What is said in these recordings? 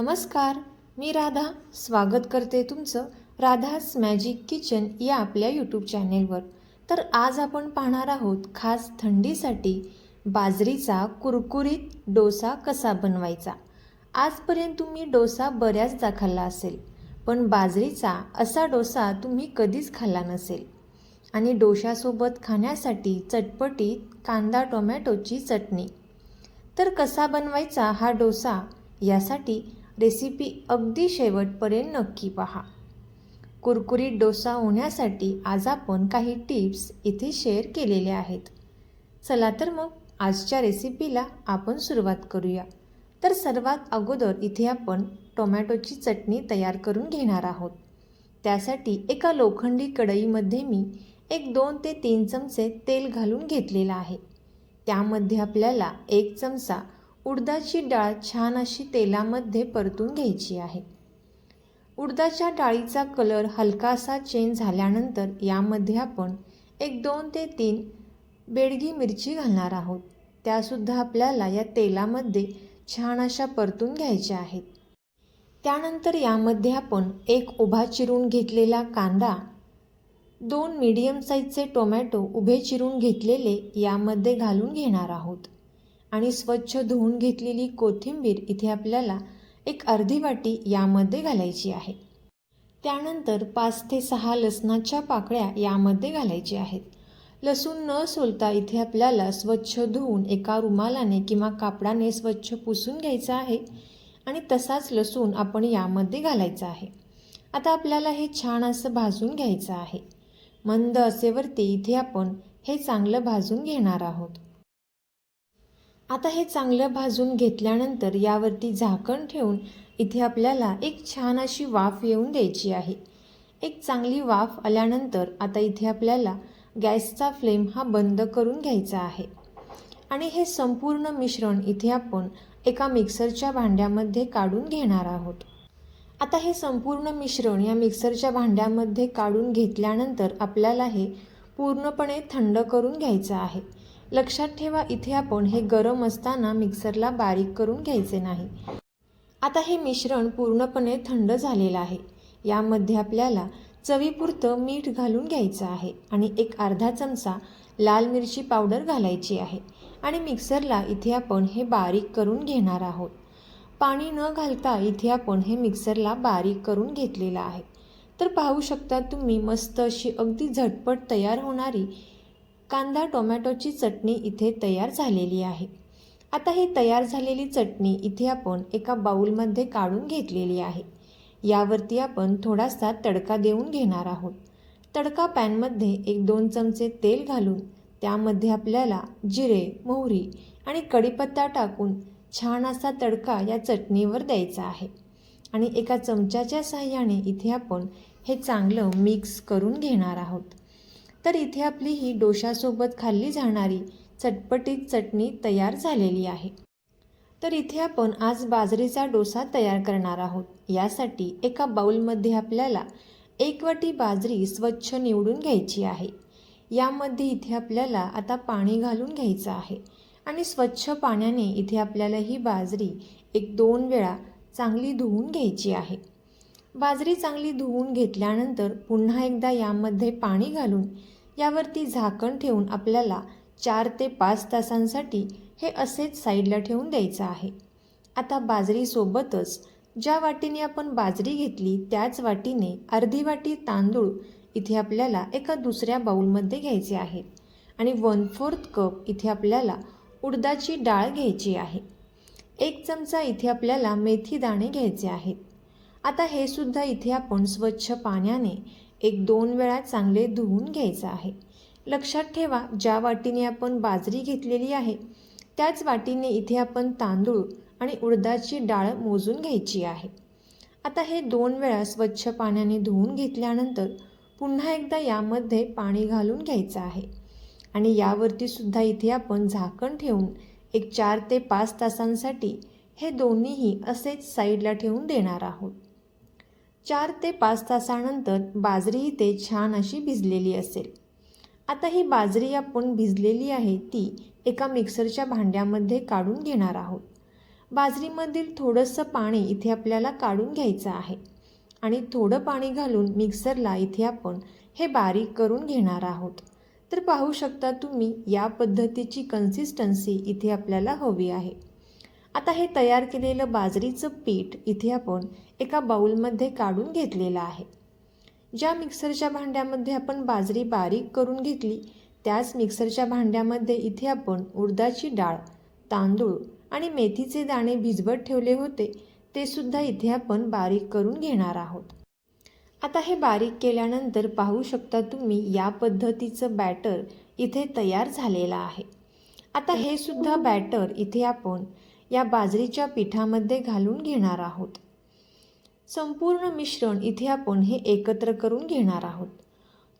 नमस्कार मी राधा. स्वागत करते तुमचं राधास मॅजिक किचन या आपल्या यूट्यूब चॅनेलवर तर आज आपण पाहणार आहोत खास थंडीसाठी बाजरीचा कुरकुरीत डोसा कसा बनवायचा. आजपर्यंत तुम्ही डोसा बऱ्याचदा खाल्ला असेल पण बाजरीचा असा डोसा तुम्ही कधीच खाल्ला नसेल. आणि डोशासोबत खाण्यासाठी चटपटीत कांदा टोमॅटोची चटणी. तर कसा बनवायचा हा डोसा यासाठी रेसिपी अगदी शेवटपर्यंत नक्की पहा. कुरकुरीत डोसा होण्यासाठी आज आपण काही टिप्स इथे शेअर केलेल्या आहेत. चला तर मग आजच्या रेसिपीला आपण सुरुवात करूया. तर सर्वात अगोदर इथे आपण टोमॅटोची चटणी तयार करून घेणार आहोत. त्यासाठी एका लोखंडी कढईमध्ये मी एक दोन ते तीन चमचे तेल घालून घेतलेलं आहे. त्यामध्ये आपल्याला एक चमचा उडदाची डाळ छान अशी तेलामध्ये परतून घ्यायची आहे. उडदाच्या डाळीचा कलर हलकासा चेंज झाल्यानंतर यामध्ये आपण एक दोन ते तीन बेडगी मिरची घालणार आहोत. त्यासुद्धा आपल्याला या तेलामध्ये छान अशा परतून घ्यायच्या आहेत. त्यानंतर यामध्ये आपण एक उभा चिरून घेतलेला कांदा दोन मीडियम साईजचे टोमॅटो उभे चिरून घेतलेले यामध्ये घालून घेणार आहोत. आणि स्वच्छ धुवून घेतलेली कोथिंबीर इथे आपल्याला एक अर्धी वाटी यामध्ये घालायची आहे. त्यानंतर पाच ते सहा लसणाच्या पाकळ्या यामध्ये घालायच्या आहेत. लसूण न सोलता इथे आपल्याला स्वच्छ धुवून एका रुमालाने किंवा कापडाने स्वच्छ पुसून घ्यायचं आहे आणि तसाच लसूण आपण यामध्ये घालायचा आहे. आता आपल्याला हे छान असं भाजून घ्यायचं आहे. मंद असेवरती इथे आपण हे चांगलं भाजून घेणार आहोत. आता हे चांगलं भाजून घेतल्यानंतर यावरती झाकण ठेवून इथे आपल्याला एक छान अशी वाफ येऊन द्यायची आहे. एक चांगली वाफ आल्यानंतर आता इथे आपल्याला गॅसचा फ्लेम हा बंद करून घ्यायचा आहे. आणि हे संपूर्ण मिश्रण इथे आपण एका मिक्सरच्या भांड्यामध्ये काढून घेणार आहोत. आता हे संपूर्ण मिश्रण या मिक्सरच्या भांड्यामध्ये काढून घेतल्यानंतर आपल्याला हे पूर्णपणे थंड करून घ्यायचं आहे. लक्षात ठेवा इथे आपण हे गरम असताना मिक्सरला बारीक करून घ्यायचे नाही. आता हे मिश्रण पूर्णपणे थंड झालेलं आहे. यामध्ये आपल्याला चवीपुरतं मीठ घालून घ्यायचं आहे आणि एक अर्धा चमचा लाल मिरची पावडर घालायची आहे आणि मिक्सरला इथे आपण हे बारीक करून घेणार आहोत. पाणी न घालता इथे आपण हे मिक्सरला बारीक करून घेतलेलं आहे. तर पाहू शकता तुम्ही मस्त अशी अगदी झटपट तयार होणारी कांदा टोमॅटोची चटणी इथे तयार झालेली आहे. आता ही तयार झालेली चटणी इथे आपण एका बाऊलमध्ये काढून घेतलेली आहे. यावरती आपण थोडासा तडका देऊन घेणार आहोत. तडका पॅनमध्ये एक दोन चमचे तेल घालून त्यामध्ये आपल्याला जिरे मोहरी आणि कढीपत्ता टाकून छान असा तडका या चटणीवर द्यायचा आहे. आणि एका चमच्याच्या साह्याने इथे आपण हे चांगलं मिक्स करून घेणार आहोत. तर इथे आपली ही डोशासोबत खाल्ली जाणारी चटपटीत चटणी तयार झालेली आहे. तर इथे आपण आज बाजरीचा डोसा तयार करणार आहोत. यासाठी एका बाऊलमध्ये आपल्याला एक वाटी बाजरी स्वच्छ निवडून घ्यायची आहे. यामध्ये इथे आपल्याला आता पाणी घालून घ्यायचं आहे आणि स्वच्छ पाण्याने इथे आपल्याला ही बाजरी एक दोन वेळा चांगली धुवून घ्यायची आहे. बाजरी चांगली धुवून घेतल्यानंतर पुन्हा एकदा यामध्ये पाणी घालून यावरती झाकण ठेवून आपल्याला चार ते पाच तासांसाठी हे असेच साईडला ठेवून द्यायचं आहे. आता बाजरीसोबतच ज्या वाटीने आपण बाजरी घेतली त्याच वाटीने अर्धी वाटी तांदूळ इथे आपल्याला एका दुसऱ्या बाऊलमध्ये घ्यायचे आहेत आणि वन फोर्थ कप इथे आपल्याला उडदाची डाळ घ्यायची आहे. एक चमचा इथे आपल्याला मेथी दाणे घ्यायचे आहेत. आता हे सुद्धा इथे आपण स्वच्छ पाण्याने एक दोन वेळा चांगले धुवून घ्यायचं आहे. लक्षात ठेवा ज्या वाटीने आपण बाजरी घेतलेली आहे त्याच वाटीने इथे आपण तांदूळ आणि उडदाची डाळ मोजून घ्यायची आहे. आता हे दोन वेळा स्वच्छ पाण्याने धुवून घेतल्यानंतर पुन्हा एकदा यामध्ये पाणी घालून घ्यायचं आहे. आणि यावरती सुद्धा इथे आपण झाकण ठेवून एक चार ते पाच तासांसाठी हे दोन्हीही असेच साईडला ठेवून देणार आहोत. चार ते पाच तासानंतर बाजरी इथे छान अशी भिजलेली असेल. आता ही बाजरी आपण भिजलेली आहे ती एका मिक्सरच्या भांड्यामध्ये काढून घेणार आहोत. बाजरीमधील थोडंसं पाणी इथे आपल्याला काढून घ्यायचं आहे आणि थोडं पाणी घालून मिक्सरला इथे आपण हे बारीक करून घेणार आहोत. तर पाहू शकता तुम्ही या पद्धतीची कन्सिस्टन्सी इथे आपल्याला हवी आहे. आता हे तयार केलेलं बाजरीचं पीठ इथे आपण एका बाऊलमध्ये काढून घेतलेलं आहे. ज्या मिक्सरच्या भांड्यामध्ये आपण बाजरी बारीक करून घेतली त्याच मिक्सरच्या भांड्यामध्ये इथे आपण उडदाची डाळ तांदूळ आणि मेथीचे दाणे भिजवत ठेवले होते ते सुद्धा इथे आपण बारीक करून घेणार आहोत. आता हे बारीक केल्यानंतर पाहू शकता तुम्ही या पद्धतीचं बॅटर इथे तयार झालेलं आहे. आता हे सुद्धा बॅटर इथे आपण या बाजरीच्या पिठामध्ये घालून घेणार आहोत. संपूर्ण मिश्रण इथे आपण हे एकत्र करून घेणार आहोत.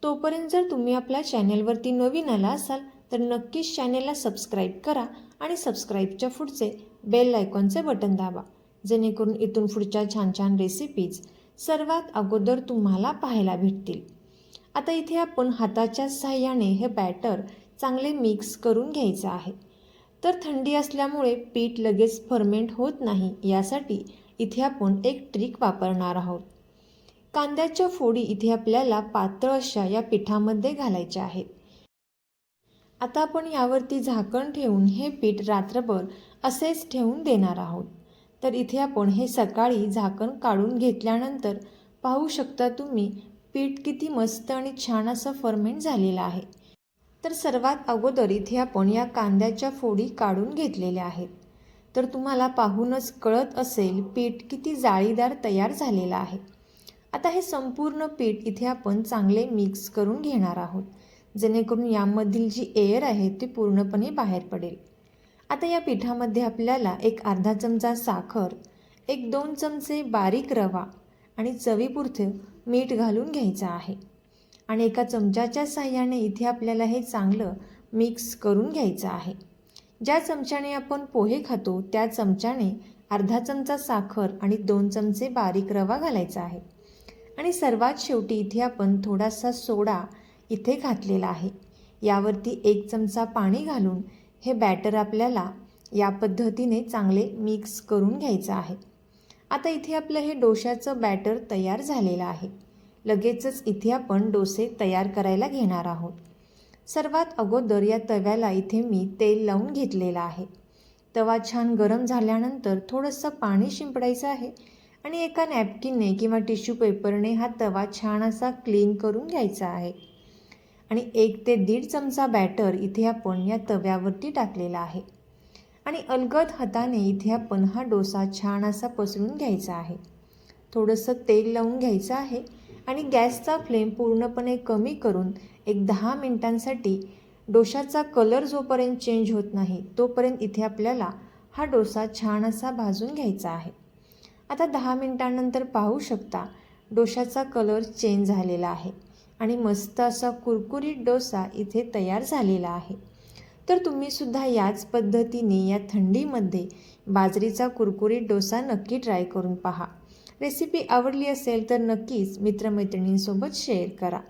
तोपर्यंत जर तुम्ही आपल्या चॅनेलवरती नवीन आला असाल तर नक्कीच चॅनेलला सबस्क्राईब करा आणि सबस्क्राईबच्या पुढचे बेल आयकॉनचे बटन दाबा. जेणेकरून इथून पुढच्या छान छान रेसिपीज सर्वात अगोदर तुम्हाला पाहायला भेटतील. आता इथे आपण हाताच्या सहाय्याने हे बॅटर चांगले मिक्स करून घ्यायचं आहे. तर थंडी असल्यामुळे पीठ लगेच फर्मेंट होत नाही यासाठी इथे आपण एक ट्रिक वापरणार आहोत. कांद्याच्या फोडी इथे आपल्याला पातळ अशा या पिठामध्ये घालायच्या आहेत. आता आपण यावरती झाकण ठेवून हे पीठ रात्रभर असेच ठेवून देणार आहोत. तर इथे आपण हे सकाळी झाकण काढून घेतल्यानंतर पाहू शकता तुम्ही पीठ किती मस्त आणि छान असं फर्मेंट झालेलं आहे. तर सर्वात अगोदर इथे आपण या कांद्याच्या फोडी काढून घेतलेल्या आहेत. तर तुम्हाला पाहूनच कळत असेल पीठ किती जाळीदार तयार झालेलं आहे. आता हे संपूर्ण पीठ इथे आपण चांगले मिक्स करून घेणार आहोत. जेणेकरून यामधील जी एअर आहे ती पूर्णपणे बाहेर पडेल. आता या पिठामध्ये आपल्याला एक अर्धा चमचा साखर एक दोन चमचे बारीक रवा आणि चवीपुरतं मीठ घालून घ्यायचं आहे. आणि एका चमच्याच्या साह्याने इथे आपल्याला हे चांगलं मिक्स करून घ्यायचं आहे. ज्या चमच्याने आपण पोहे खातो त्या चमच्याने अर्धा चमचा साखर आणि दोन चमचे बारीक रवा घालायचा आहे. आणि सर्वात शेवटी इथे आपण थोडासा सोडा इथे घातलेला आहे. यावरती एक चमचा पाणी घालून हे बॅटर आपल्याला या पद्धतीने चांगले मिक्स करून घ्यायचं आहे. आता इथे आपलं हे डोशाचं बॅटर तयार झालेलं आहे. लगेचच इथे आपण डोसे तयार करायला घेणार आहोत. सर्वात अगोदर या तव्याला इथे मी तेल लावून घेतलेलं आहे. तवा छान गरम झाल्यानंतर थोडंसं पाणी शिंपडायचं आहे आणि एका नॅपकिनने किंवा टिश्यू पेपरने हा तवा छान असा क्लीन करून घ्यायचा आहे. आणि एक ते दीड चमचा बॅटर इथे आपण या तव्यावरती टाकलेला आहे. आणि अलगद हाताने इथे आपण हा डोसा छान असा पसरून घ्यायचा आहे. थोडंसं तेल लावून घ्यायचं आहे. आणि गॅसचा फ्लेम पूर्णपणे कमी करून एक दहा मिनटांसाठी डोशाचा कलर जोपर्यंत चेंज होत नाही तोपर्यंत इथे आपल्याला हा डोसा छान असा भाजून घ्यायचा आहे. आता दहा मिनटांनंतर पाहू शकता डोशाचा कलर चेंज झालेला आहे आणि मस्त असा कुरकुरीत डोसा इथे तयार झालेला आहे. तर तुम्हीसुद्धा याच पद्धतीने या थंडीमध्ये बाजरीचा कुरकुरीत डोसा नक्की ट्राय करून पहा. रेसिपी आवडली असेल तर नक्कीच मित्रमैत्रिणींसोबत शेअर करा.